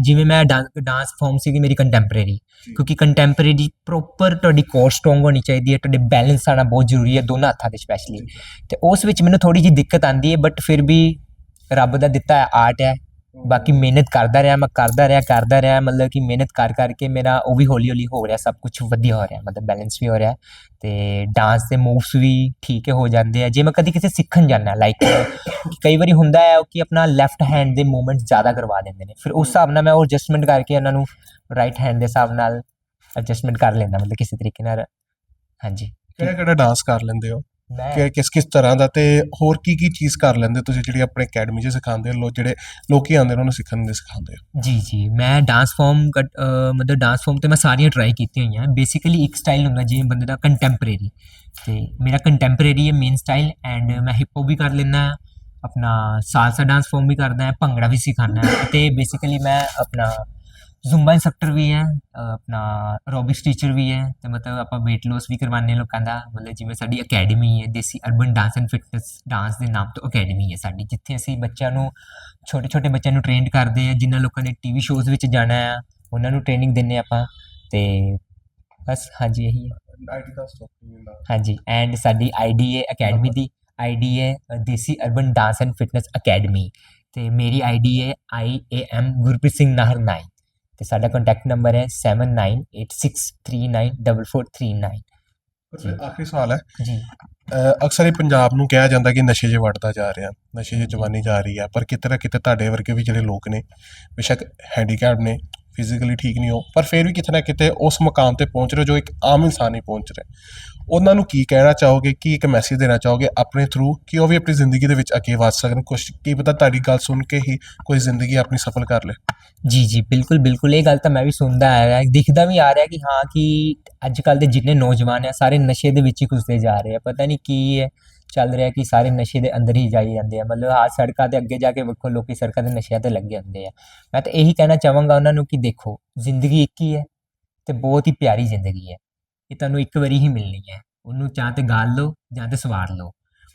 ਜਿਵੇਂ ਮੈਂ ਡਾਂਸ ਫਾਰਮ ਸੀਗੀ ਮੇਰੀ ਕੰਟੈਂਪਰੇਰੀ ਕਿਉਂਕਿ ਕੰਟੈਂਪਰੇਰੀ ਪ੍ਰੋਪਰ ਤੁਹਾਡੀ ਕੋਰ ਸਟਰੋਂਗ ਹੋਣੀ ਚਾਹੀਦੀ ਹੈ ਤੁਹਾਡੇ ਬੈਲੈਂਸ ਆਣਾ ਬਹੁਤ ਜ਼ਰੂਰੀ ਹੈ ਦੋਨਾਂ ਹੱਥਾਂ ਦੇ ਸਪੈਸ਼ਲੀ ਤੇ ਉਸ ਵਿੱਚ ਮੈਨੂੰ ਥੋੜੀ ਜਿਹੀ ਦਿੱਕਤ ਆਂਦੀ ਹੈ ਬਟ ਫਿਰ ਵੀ ਰੱਬ ਦਾ ਦਿੱਤਾ ਆਰਟ ਹੈ। ਬਾਕੀ ਮਿਹਨਤ ਕਰਦਾ ਰਿਹਾ, ਮੈਂ ਕਰਦਾ ਰਿਹਾ ਕਰਦਾ ਰਿਹਾ, ਮਤਲਬ ਕਿ ਮਿਹਨਤ ਕਰ ਕਰਕੇ ਮੇਰਾ ਉਹ ਵੀ ਹੌਲੀ ਹੌਲੀ ਹੋ ਰਿਹਾ, ਸਭ ਕੁਝ ਵਧੀਆ ਹੋ ਰਿਹਾ, ਮਤਲਬ ਬੈਲੈਂਸ ਵੀ ਹੋ ਰਿਹਾ ਤੇ ਡਾਂਸ ਦੇ ਮੂਵਸ ਵੀ ਠੀਕ ਹੋ ਜਾਂਦੇ ਆ। ਜੇ ਮੈਂ ਕਦੀ ਕਿਸੇ ਸਿੱਖਣ ਜਾਣਾ ਲਾਈਕ ਕਈ ਵਾਰੀ ਹੁੰਦਾ ਹੈ ਕਿ ਆਪਣਾ ਲੈਫਟ ਹੈਂਡ ਦੇ ਮੂਵਮੈਂਟ ਜ਼ਿਆਦਾ ਕਰਵਾ ਦਿੰਦੇ ਨੇ, ਫਿਰ ਉਸ ਹਿਸਾਬ ਨਾਲ ਮੈਂ ਉਹ ਐਡਜਸਟਮੈਂਟ ਕਰਕੇ ਉਹਨਾਂ ਨੂੰ ਰਾਈਟ ਹੈਂਡ ਦੇ ਹਿਸਾਬ ਨਾਲ ਐਡਜਸਟਮੈਂਟ ਕਰ ਲੈਂਦਾ, ਮਤਲਬ ਕਿਸੇ ਤਰੀਕੇ ਨਾਲ। ਹਾਂਜੀ। ਕਿਹੜਾ ਕਿਹੜਾ ਡਾਂਸ ਕਰ ਲੈਂਦੇ ਹੋ? ਕਿ ਕਿਸ ਕਿਸ ਤਰ੍ਹਾਂ ਦਾ ਤੇ ਹੋਰ ਕੀ ਕੀ ਚੀਜ਼ ਕਰ ਲੈਂਦੇ ਤੁਸੀਂ ਜਿਹੜੀ ਆਪਣੇ ਅਕੈਡਮੀ 'ਚ ਸਿਖਾਉਂਦੇ ਹੋ ਲੋ ਜਿਹੜੇ ਲੋਕੀ ਆਉਂਦੇ ਨੇ ਉਹਨਾਂ ਨੂੰ ਸਿੱਖਣ ਦੇ ਸਿਖਾਉਂਦੇ ਹੋ? ਜੀ ਜੀ। ਮੈਂ ਡਾਂਸ ਫਾਰਮ ਮਤਲਬ ਡਾਂਸ ਫਾਰਮ ਤੇ ਮੈਂ ਸਾਰੀਆਂ ਟਰਾਈ ਕੀਤੀਆਂ ਹੋਈਆਂ। ਬੇਸਿਕਲੀ ਇੱਕ ਸਟਾਈਲ ਹੁੰਦਾ ਜਿਵੇਂ ਬੰਦੇ ਦਾ ਕੰਟੈਂਪਰੇਰੀ ਤੇ ਮੇਰਾ ਕੰਟੈਂਪਰੇਰੀ ਹੈ ਮੇਨ ਸਟਾਈਲ ਐਂਡ ਮੈਂ ਹਿਪ ਹੌਪ ਵੀ ਕਰ ਲੈਂਦਾ ਆਪਣਾ ਸਾਲਸਾ ਡਾਂਸ ਫਾਰਮ ਵੀ ਕਰਦਾ ਹਾਂ ਭੰਗੜਾ ਵੀ ਸਿਖਾਉਂਦਾ। ਹਾਂ ਤੇ ਬੇਸਿਕਲੀ ਮੈਂ ਆਪਣਾ ਜ਼ੁੰਬਾ ਇੰਸਟ੍ਰਕਟਰ ਵੀ ਹੈ ਆਪਣਾ ਐਰੋਬਿਕਸ ਟੀਚਰ ਵੀ ਹੈ ਤੇ ਮਤਲਬ ਆਪਾਂ weight loss ਵੀ ਕਰਵਾਉਂਦੇ ਲੋਕਾਂ ਦਾ ਮਤਲਬ ਜਿਵੇਂ ਸਾਡੀ ਅਕੈਡਮੀ ਹੈ Desi urban dance and fitness dance ਦੇ ਨਾਮ ਤੋਂ ਅਕੈਡਮੀ ਹੈ ਸਾਡੀ ਜਿੱਥੇ ਅਸੀਂ ਬੱਚਿਆਂ ਨੂੰ ਛੋਟੇ ਛੋਟੇ ਬੱਚਿਆਂ ਨੂੰ ਟ੍ਰੇਨਡ ਕਰਦੇ ਆ ਜਿਨ੍ਹਾਂ ਲੋਕਾਂ ਨੇ ਟੀਵੀ ਸ਼ੋਜ਼ ਵਿੱਚ ਜਾਣਾ ਆ ਉਹਨਾਂ ਨੂੰ ਟ੍ਰੇਨਿੰਗ ਦਿੰਨੇ ਆਪਾਂ ਤੇ ਬਸ ਹਾਂਜੀ ਇਹੀ ਹੈ। ਆਈਟੀ ਦਾ ਹੁੰਦਾ। ਹਾਂਜੀ ਐਂਡ ਸਾਡੀ ਆਈਡੀ ਹੈ ਅਕੈਡਮੀ ਦੀ ਆਈਡੀ ਹੈ Desi urban dance and fitness academy ਤੇ ਮੇਰੀ ਆਈਡੀ ਹੈ I A M Gurpreet Singh Nahar 9 ਤੇ ਸਾਡਾ ਕੰਟੈਕਟ ਨੰਬਰ ਹੈ 7986394439 ਫਿਰ ਆਖਰੀ ਸਵਾਲ ਹੈ। ਜੀ। ਅਕਸਰ ਹੀ ਪੰਜਾਬ ਨੂੰ ਕਿਹਾ ਜਾਂਦਾ ਕਿ ਨਸ਼ੇ 'ਚ ਵੜਦਾ ਜਾ ਰਿਹਾ ਨਸ਼ੇ 'ਚ ਜਵਾਨੀ ਜਾ ਰਹੀ ਹੈ ਪਰ ਕਿਤੇ ਨਾ ਕਿਤੇ ਤੁਹਾਡੇ ਵਰਗੇ ਵੀ ਜਿਹੜੇ ਲੋਕ ਨੇ ਬੇਸ਼ੱਕ ਹੈਂਡੀਕੈਪ ਨੇ ਫਿਜ਼ੀਕਲੀ ਠੀਕ ਨਹੀਂ ਹੋ, ਪਰ ਫਿਰ ਵੀ ਕਿਤੇ ਨਾ ਕਿਤੇ ਉਸ ਮੁਕਾਮ ਤੇ ਪਹੁੰਚ ਰਹੇ ਜੋ ਇੱਕ ਆਮ ਇਨਸਾਨ ਨਹੀਂ ਪਹੁੰਚ ਰਿਹਾ। ਉਹਨਾਂ ਨੂੰ ਕੀ ਕਹਿਣਾ ਚਾਹੋਗੇ, ਕੀ ਇੱਕ ਮੈਸੇਜ ਦੇਣਾ ਚਾਹੋਗੇ ਆਪਣੇ ਥਰੂ ਕਿ ਉਹ ਵੀ ਆਪਣੀ ਜ਼ਿੰਦਗੀ ਦੇ ਵਿੱਚ ਅੱਗੇ ਵਧ ਸਕਣ? ਕੁਛ ਕੀ ਪਤਾ ਤੁਹਾਡੀ ਗੱਲ ਸੁਣ ਕੇ ਹੀ ਕੋਈ ਜ਼ਿੰਦਗੀ ਆਪਣੀ ਸਫਲ ਕਰ ਲੇ। ਜੀ ਜੀ, ਬਿਲਕੁਲ ਬਿਲਕੁਲ। ਇਹ ਗੱਲ ਤਾਂ ਮੈਂ ਵੀ ਸੁਣਦਾ ਆ ਰਿਹਾ, ਦਿਖਦਾ ਵੀ ਆ ਰਿਹਾ ਕਿ ਹਾਂ, ਕਿ ਅੱਜ ਕੱਲ ਦੇ ਜਿੰਨੇ ਨੌਜਵਾਨ ਆ, ਸਾਰੇ ਨਸ਼ੇ ਦੇ ਵਿੱਚ ਹੀ ਘੁਸਦੇ ਜਾ ਰਹੇ ਆ। ਪਤਾ ਨਹੀਂ ਕੀ ਹੈ। ਚੱਲ ਰਿਹਾ ਕਿ ਸਾਰੇ ਨਸ਼ੇ ਦੇ ਅੰਦਰ ਹੀ ਜਾਈ ਜਾਂਦੇ ਆ। ਮਤਲਬ ਆ ਸੜਕਾਂ ਤੇ ਅੱਗੇ ਜਾ ਕੇ ਵੇਖੋ, ਲੋਕੀ ਸੜਕਾਂ ਦੇ ਨਸ਼ਿਆਂ ਤੇ ਲੱਗੇ ਹੁੰਦੇ ਆ। ਮੈਂ ਤਾਂ ਇਹੀ ਕਹਿਣਾ ਚਾਹਾਂਗਾ ਉਹਨਾਂ ਨੂੰ ਕਿ ਦੇਖੋ, ਜ਼ਿੰਦਗੀ ਇੱਕ ਹੀ ਹੈ ਤੇ ਬਹੁਤ ਹੀ ਪਿਆਰੀ ਜ਼ਿੰਦਗੀ ਹੈ। ਇਹ ਤੁਹਾਨੂੰ ਇੱਕ ਵਾਰੀ ਹੀ ਮਿਲਣੀ ਹੈ। ਉਹਨੂੰ ਜਾਂ ਤੇ ਗਾਲ ਲਓ ਜਾਂ ਤੇ ਸਵਾਰ ਲਓ।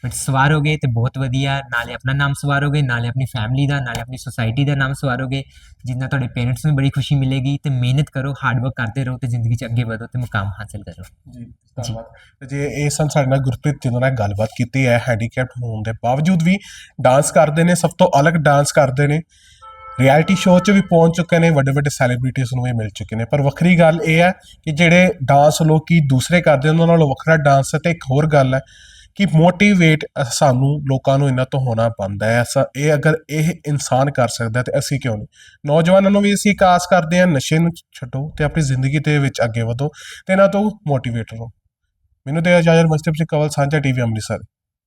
ਬਟ ਸਵਾਰੋਗੇ ਤੇ ਬਹੁਤ ਵਧੀਆ, ਨਾਲੇ ਆਪਣਾ ਨਾਮ ਸਵਾਰੋਗੇ ਨਾਲੇ ਆਪਣੀ ਫੈਮਿਲੀ ਦਾ, ਨਾਲੇ ਆਪਣੀ ਸੋਸਾਇਟੀ ਦਾ ਨਾਮ ਸਵਾਰੋਗੇ ਜਿੰਨਾ ਤੁਹਾਡੇ ਪੇਰੈਂਟਸ ਨੂੰ ਬੜੀ ਖੁਸ਼ੀ ਮਿਲੇਗੀ ਤੇ ਮਿਹਨਤ ਕਰੋ ਹਾਰਡ ਵਰਕ ਕਰਦੇ ਰਹੋ ਤੇ ਜ਼ਿੰਦਗੀ 'ਚ ਅੱਗੇ ਵਧੋ ਤੇ ਮੁਕਾਮ ਹਾਸਲ ਕਰੋ। ਜੀ, ਧੰਨਵਾਦ। ਤੇ ਜੇ ਇਹ ਸਨ ਸਾਡੇ ਨਾਲ ਗੁਰਪ੍ਰੀਤ, ਜਿਨ੍ਹਾਂ ਨਾਲ ਗੱਲਬਾਤ ਕੀਤੀ ਹੈ ਹੈਂਡੀਕੈਪਡ ਹੋਣ ਦੇ ਬਾਵਜੂਦ ਵੀ ਡਾਂਸ ਕਰਦੇ ਨੇ, ਸਭ ਤੋਂ ਅਲੱਗ ਡਾਂਸ ਕਰਦੇ ਨੇ। ਰਿਐਲਿਟੀ ਸ਼ੋਅ 'ਚ ਵੀ ਪਹੁੰਚ ਚੁੱਕੇ ਨੇ, ਵੱਡੇ ਵੱਡੇ ਸੈਲੀਬ੍ਰਿਟੀਜ਼ ਨੂੰ ਵੀ ਮਿਲ ਚੁੱਕੇ ਨੇ। ਪਰ ਵੱਖਰੀ ਗੱਲ ਇਹ ਹੈ ਕਿ ਜਿਹੜੇ ਡਾਂਸ ਲੋਕੀ ਦੂਸਰੇ ਕਰਦੇ ਉਹਨਾਂ ਨਾਲੋਂ ਵੱਖਰਾ ਡਾਂਸ ਹੈ ਤੇ ਇੱਕ ਹੋਰ ਗੱਲ ਹੈ। ਕਿ ਮੋਟੀਵੇਟ ਸਾਨੂੰ ਲੋਕਾਂ ਨੂੰ ਇਹਨਾਂ ਤੋਂ ਹੋਣਾ ਪੈਂਦਾ ਹੈ। ਇਹ ਅਗਰ ਇਹ ਇਨਸਾਨ ਕਰ ਸਕਦਾ ਤੇ ਅਸੀਂ ਕਿਉਂ ਨਹੀਂ? ਨੌਜਵਾਨਾਂ ਨੂੰ ਵੀ ਅਸੀਂ ਕਾਸ ਕਰਦੇ ਹਾਂ, ਨਸ਼ੇ ਨੂੰ ਛੱਡੋ ਤੇ ਆਪਣੀ ਜ਼ਿੰਦਗੀ ਦੇ ਵਿੱਚ ਅੱਗੇ ਵਧੋ ਤੇ ਇਹਨਾਂ ਤੋਂ ਮੋਟੀਵੇਟ ਰਹੋ। ਮੈਨੂੰ ਤੇ ਇਜਾਜ਼ਤ ਮਸਤਬ ਸਿੰਘ ਕਵਲ ਸਾਂਝਾ ਟੀਵੀ ਅੰਮ੍ਰਿਤਸਰ।